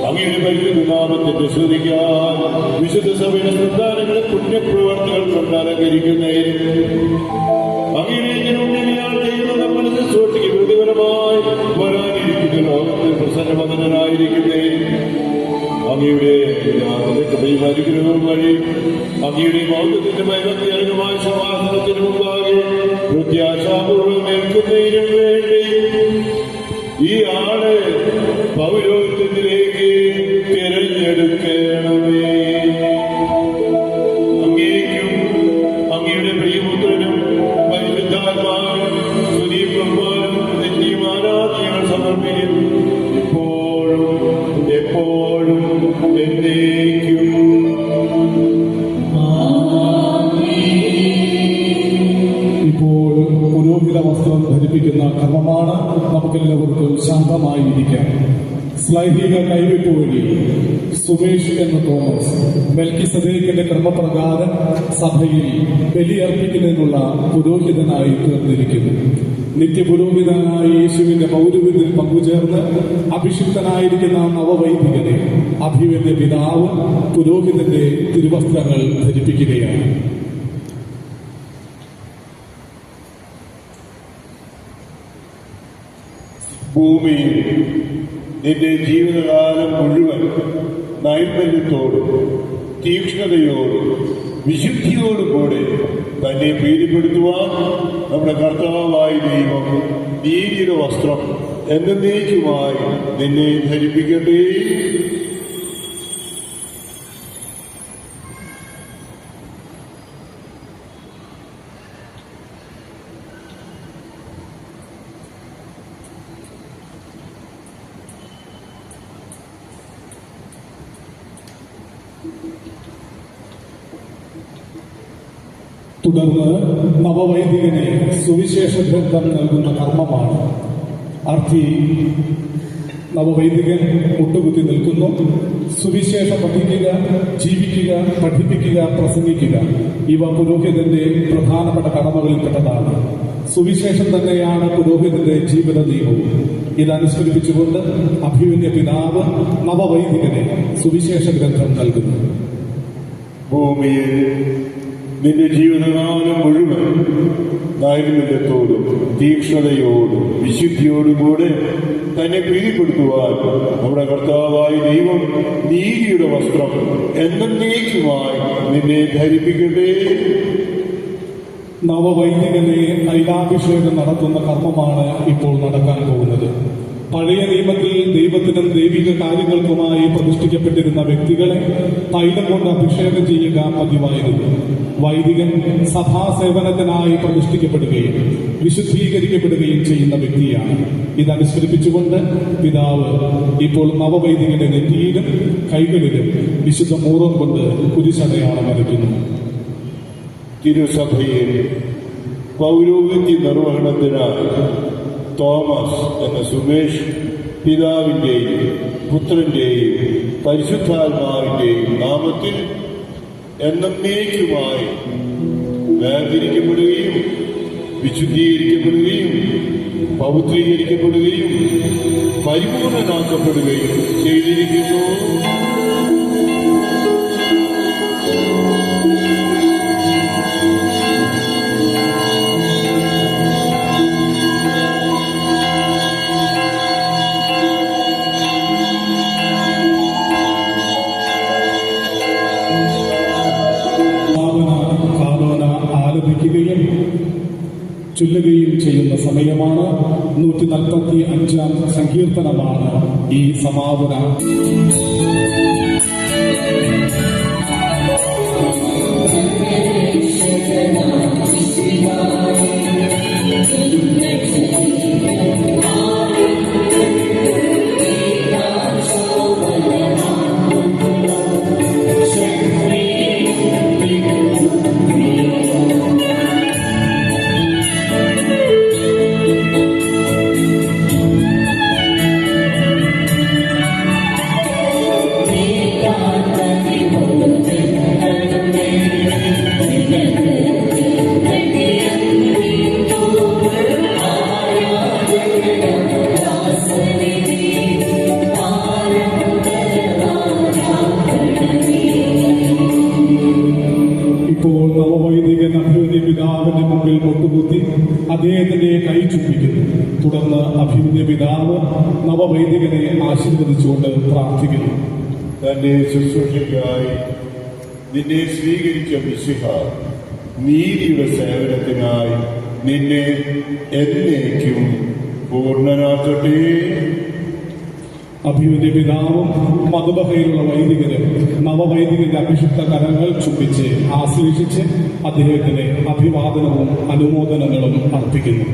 അങ്ങയുടെ പരിശുദ്ധ നാമത്തിന്റെ വിശുദ്ധ സഭയുടെ സന്താനങ്ങളെ പുണ്യപ്രവർത്തികൾ കൊണ്ട് അലങ്കരിക്കുന്നതിനും അങ്ങയുടെ ചെയ്യുന്ന നമ്മുടെ ശുശ്രൂഷയ്ക്ക് പ്രതിഫലമായി വരാനിരിക്കുന്ന ലോകത്തിൽ വഴി അങ്ങയുടെ മൗലത്തിന്റെ മൈവത്യർഹമായ സമാധാനത്തിന് എപ്പോഴും എന്നേക്കും. ഇപ്പോൾ പുരോഹിത വസ്ത്രം ധരിപ്പിക്കുന്ന കർമ്മമാണ് നമുക്കെല്ലാവർക്കും ശാന്തമായിരിക്കാം സ്ലൈഹിക കൈവയ്പ് വഴി സുമേഷ് എന്ന തോമസ് മെൽക്കി സദേക്കിന്റെ ക്രമപ്രകാരം സഭയിൽ ബലിയർപ്പിക്കുന്നതിനുള്ള പുരോഹിതനായി തീർന്നിരിക്കുന്നു. നിത്യപുരോഹിതനായ യേശുവിന്റെ പൗരവിധിൽ പങ്കുചേർന്ന് അഭിഷിക്തനായിരിക്കുന്ന നവവൈദികനെ അഭിവന്റെ പിതാവ് പുരോഹിതന്റെ തിരുവസ്ത്രങ്ങൾ ധരിപ്പിക്കുകയാണ്. ഭൂമിയിൽ നിന്റെ ജീവിതകാലം മുഴുവൻ നൈർമല്യത്തോടും തീക്ഷ്ണതയോടും വിശുദ്ധിയോടും കൂടെ തന്നെ പ്രീതിപ്പെടുത്തുവാൻ നമ്മുടെ കർത്താവായ ദൈവം നീതിയുടെ വസ്ത്രം എന്നേക്കുമായി നിന്നെ ധരിപ്പിക്കട്ടെ. തുടർന്ന് നവവൈദികനെ സുവിശേഷ ഗ്രന്ഥം നൽകുന്ന കർമ്മമാണ്. അർത്ഥി നവവൈദികൻ മുട്ടുകുത്തി നിൽക്കുന്നു. സുവിശേഷ പഠിക്കുക ജീവിക്കുക പഠിപ്പിക്കുക പ്രസംഗിക്കുക. ഇവ പുരോഹിതന്റെ പ്രധാനപ്പെട്ട കടമകളിൽപ്പെട്ടതാണ്. സുവിശേഷം തന്നെയാണ് പുരോഹിതന്റെ ജീവിത നിയമവും. ഇതനുസ്മരിപ്പിച്ചുകൊണ്ട് അഭിമന്യ പിതാവ് നവവൈദികനെ സുവിശേഷ ഗ്രന്ഥം നൽകുന്നു. ഭൂമിയിൽ നിന്റെ ജീവിതകാലം മുഴുവൻ നൈർമല്യത്തോടും തീക്ഷ്ണതയോടും വിശുദ്ധിയോടും കൂടെ തന്നെ പ്രീതിപ്പെടുത്തുവാൻ നമ്മുടെ കർത്താവായ ദൈവം നീതിയുടെ വസ്ത്രം എന്നേക്കുമായി നിന്നെ ധരിപ്പിക്കട്ടെ. നവവൈദികനെ ഐലാഭിഷേകം നടത്തുന്ന കർമ്മമാണ് ഇപ്പോൾ നടക്കാൻ പോകുന്നത്. പഴയ നിയമത്തിൽ ദൈവത്തിനും ദൈവിക കാര്യങ്ങൾക്കുമായി പ്രതിഷ്ഠിക്കപ്പെട്ടിരുന്ന വ്യക്തികളെ തൈലം കൊണ്ട് അഭിഷേകം ചെയ്യുക പതിവായിരുന്നു. വൈദികൻ സഭാ സേവനത്തിനായി പ്രതിഷ്ഠിക്കപ്പെടുകയും വിശുദ്ധീകരിക്കപ്പെടുകയും ചെയ്യുന്ന വ്യക്തിയാണ്. ഇതനുസരിപ്പിച്ചുകൊണ്ട് പിതാവ് ഇപ്പോൾ നവവൈദികന്റെ നെറ്റിയിലും കൈകളിലും വിശുദ്ധ മൂറം കൊണ്ട് കുരിശടയാളം വരയ്ക്കുന്നു. തിരുസഭയിൽ പൗരോഹിത്യ നിർവഹണത്തിനായി തോമസ് എന്ന സുമേഷ് പിതാവിന്റെയും പുത്രന്റെയും പരിശുദ്ധാത്മാവിന്റെയും നാമത്തിൽ എന്നേക്കുമായി വേർതിരിക്കപ്പെടുകയും വിശുദ്ധീകരിക്കപ്പെടുകയും പൗത്രീകരിക്കപ്പെടുകയും പരിപൂർണനാക്കപ്പെടുകയും ചെയ്തിരിക്കുന്നു. ആലപിക്കുകയും ചൊല്ലുകയും ചെയ്യുന്ന സമയമാണ് നൂറ്റി നാൽപ്പത്തി അഞ്ചാം സങ്കീർത്തനമാണ് ഈ സമാപന. ദിഗൻ അഭിമന്യ പിതാവിന്റെ മുമ്പിൽ മുട്ടുകുത്തി അദ്ദേഹത്തിന്റെ കൈ ചുപ്പിക്കുന്നു തുടർന്ന് അഭിമന്യ പിതാവ് നവവൈദികനെ ആശീർവദിച്ചുകൊണ്ട് പ്രാർത്ഥിക്കുന്നു. തന്റെ ശുശ്രൂഷയ്ക്കായി നിന്നെ സ്വീകരിച്ച വിശുഹ നീതിയുടെ സേവനത്തിനായി നിന്നെ എന്നേക്കും പൂർണനാക്കട്ടെ. അഭിയുടെ പിതാവും മധുബഹയിലുള്ള വൈദികരും നവവൈദികന്റെ അഭിഷിക്ത കരങ്ങൾ ചുംബിച്ച് ആശ്ലേഷിച്ച് അദ്ദേഹത്തിന് അഭിവാദനവും അനുമോദനങ്ങളും അർപ്പിക്കുന്നു.